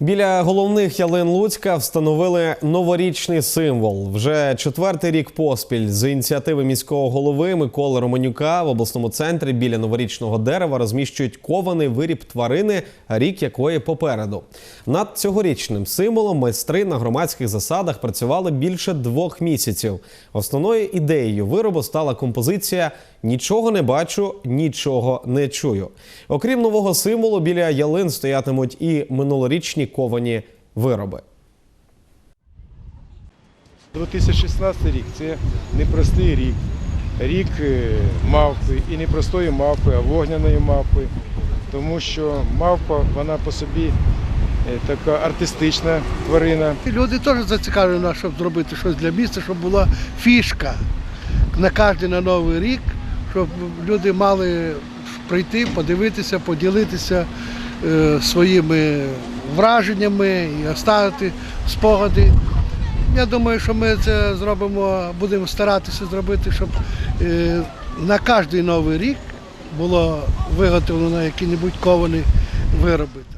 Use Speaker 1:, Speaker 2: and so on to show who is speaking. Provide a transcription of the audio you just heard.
Speaker 1: Біля головних ялин Луцька встановили новорічний символ. Вже четвертий рік поспіль з ініціативи міського голови Миколи Романюка в обласному центрі біля новорічного дерева розміщують кований виріб тварини, рік якої попереду. Над цьогорічним символом майстри на громадських засадах працювали більше двох місяців. Основною ідеєю виробу стала композиція Нічого не бачу, нічого не чую. Окрім нового символу, біля ялин стоятимуть і минулорічні ковані вироби.
Speaker 2: 2016 рік це непростий рік. Рік е, мавпи і не простої мавпи, а вогняної мавпи. Тому що мавпа вона по собі е, така артистична тварина.
Speaker 3: Люди теж зацікавлені, щоб зробити щось для міста, щоб була фішка на кожен на новий рік, щоб люди мали прийти, подивитися, поділитися е, своїми враженнями і оставити спогади. Я думаю, що ми це зробимо, будемо старатися зробити, щоб е, на кожен новий рік було виготовлено які-небудь ковані вироби.